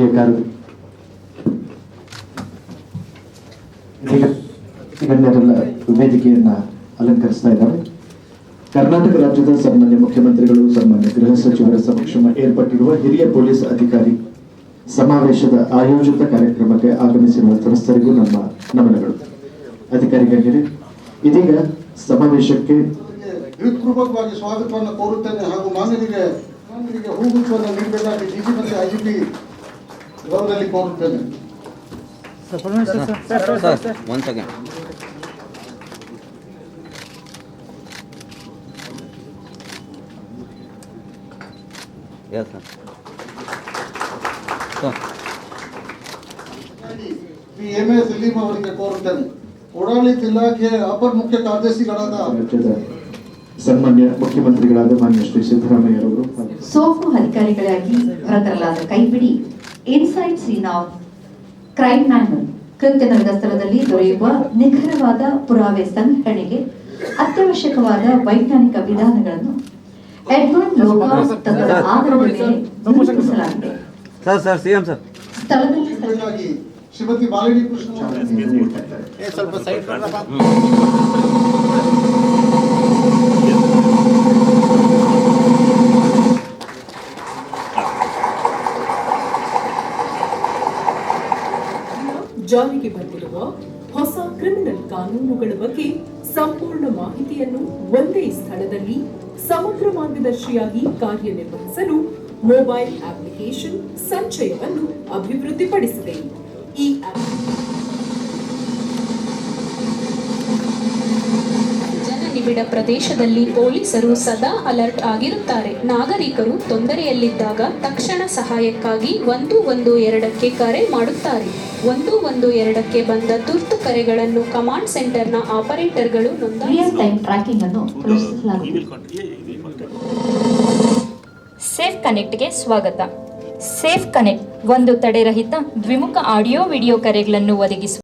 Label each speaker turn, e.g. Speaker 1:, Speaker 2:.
Speaker 1: ಈ el ಗಣ್ಯರೆಲ್ಲ ವೇದಿಕೆಯನ್ನ ಅಲಂಕರಿಸ್ತಾ ಇದ್ದಾರೆ. ಕರ್ನಾಟಕ ರಾಜ್ಯದ ಸನ್ಮಾನ್ಯ ಮುಖ್ಯಮಂತ್ರಿಗಳು, ಸನ್ಮಾನ್ಯ ಗೃಹ ಸಚಿವರ ಸಮಕ್ಷಮ ಏರ್ಪಟ್ಟಿರುವ ಹಿರಿಯ ಪೊಲೀಸ್ ಅಧಿಕಾರಿ ಸಮಾವೇಶದ ಆಯೋಜಿತ ಕಾರ್ಯಕ್ರಮಕ್ಕೆ ಆಗಮಿಸಿರುವ ಸದಸ್ಯರಿಗೂ ನಮ್ಮ ನಮನಗಳು. ಅಧಿಕಾರಿಗಳಿಗೆ ಇದೀಗ ಸಮಾವೇಶಕ್ಕೆ
Speaker 2: ಹೃತ್ಪೂರ್ವಕವಾಗಿ ಸ್ವಾಗತವನ್ನು ಕೋರುತ್ತೇನೆ ಹಾಗೂ ಐಜಿಪಿ ಗೌರವದಲ್ಲಿ ಕೋರುತ್ತೇನೆ
Speaker 3: sir one second yes sir sir
Speaker 2: Shri M A Salim ಅವರಿಗೆ ಕೋರುತ್ತೇನೆ ಓಡಾಡಳಿತ ಇಲಾಖೆಯ ಅಪರ ಮುಖ್ಯ ಕಾರ್ಯದರ್ಶಿಗಳಾದ
Speaker 1: ರಾಜ್ಯದ ಸನ್ಮಾನ್ಯ ಮುಖ್ಯಮಂತ್ರಿಗಳಾದ ಮಾನ್ಯ ಶ್ರೀ ಸಿದ್ದರಾಮಯ್ಯರವರು ಹಾಗೂ
Speaker 4: ಸೋಫು ಅಧಿಕಾರಿಗಳಾಗಿ ಹೊರತರಲಾದ ಕೈಪಿಡಿ inside scene of crime manual ಕೃತ್ಯ ನಡೆದ ಸ್ಥಳದಲ್ಲಿ ದೊರೆಯುವ ನಿಖರವಾದ ಪುರಾವೆ ಸಂಗ್ರಹಣೆಗೆ ಅತ್ಯವಶ್ಯಕವಾದ ವೈಜ್ಞಾನಿಕ ವಿಧಾನಗಳನ್ನು ಎಡ್ವರ್ಡ್ ಲೋಕಾಸ್ ತತ್ವದ ಆಧಾರದ ಮೇಲೆ ನಿರೂಪಿಸಲಾಗಿದೆ
Speaker 3: sir sir C M sir.
Speaker 4: ಸ್ಥಳದಲ್ಲಿ
Speaker 2: ಶ್ರೀಮತಿ ಬಾಲಿನಿ ಕೃಷ್ಣ
Speaker 1: ಚಾಲನೆಯನ್ನು ನೀಡ್ತಾ
Speaker 5: ಜಾರಿಗೆ ಬಂದಿರುವ ಹೊಸ ಕ್ರಿಮಿನಲ್ ಕಾನೂನುಗಳ ಬಗ್ಗೆ ಸಂಪೂರ್ಣ ಮಾಹಿತಿಯನ್ನು ಒಂದೇ ಸ್ಥಳದಲ್ಲಿ ಸಮಗ್ರ ಮಾರ್ಗದರ್ಶಿಯಾಗಿ ಕಾರ್ಯನಿರ್ವಹಿಸಲು ಮೊಬೈಲ್ ಅಪ್ಲಿಕೇಶನ್ ಸಂಚಯವನ್ನು ಅಭಿವೃದ್ಧಿಪಡಿಸಿದೆ. ಈ
Speaker 6: ಜನನಿಬಿಡ ಪ್ರದೇಶದಲ್ಲಿ ಪೊಲೀಸರು ಸದಾ ಅಲರ್ಟ್ ಆಗಿರುತ್ತಾರೆ. ನಾಗರಿಕರು ತೊಂದರೆಯಲ್ಲಿದ್ದಾಗ ತಕ್ಷಣ ಸಹಾಯಕ್ಕಾಗಿ ಒಂದು ಒಂದು ಎರಡಕ್ಕೆ ಕರೆ ಮಾಡುತ್ತಾರೆ. ಒಂದು ಒಂದು ಎರಡಕ್ಕೆ ಬಂದ ತುರ್ತು ಕರೆಗಳನ್ನು ಕಮಾಂಡ್ ಸೆಂಟರ್ನ ಆಪರೇಟರ್ಗಳು
Speaker 4: ರಿಯಲ್
Speaker 6: ನೋಂದಾಯಿಸಿ
Speaker 4: ಟೈಮ್ ಟ್ರ್ಯಾಕಿಂಗ್ ಅನ್ನು ಪ್ರದರ್ಶಿಸಲಾಗುತ್ತದೆ
Speaker 7: ಸೇಫ್ ಕನೆಕ್ಟ್ಗೆ ಸ್ವಾಗತ. ಸೇಫ್ ಕನೆಕ್ಟ್ ಒಂದು ತಡೆರಹಿತ ದ್ವಿಮುಖ ಆಡಿಯೋ ವಿಡಿಯೋ ಕರೆಗಳನ್ನು ಒದಗಿಸುವ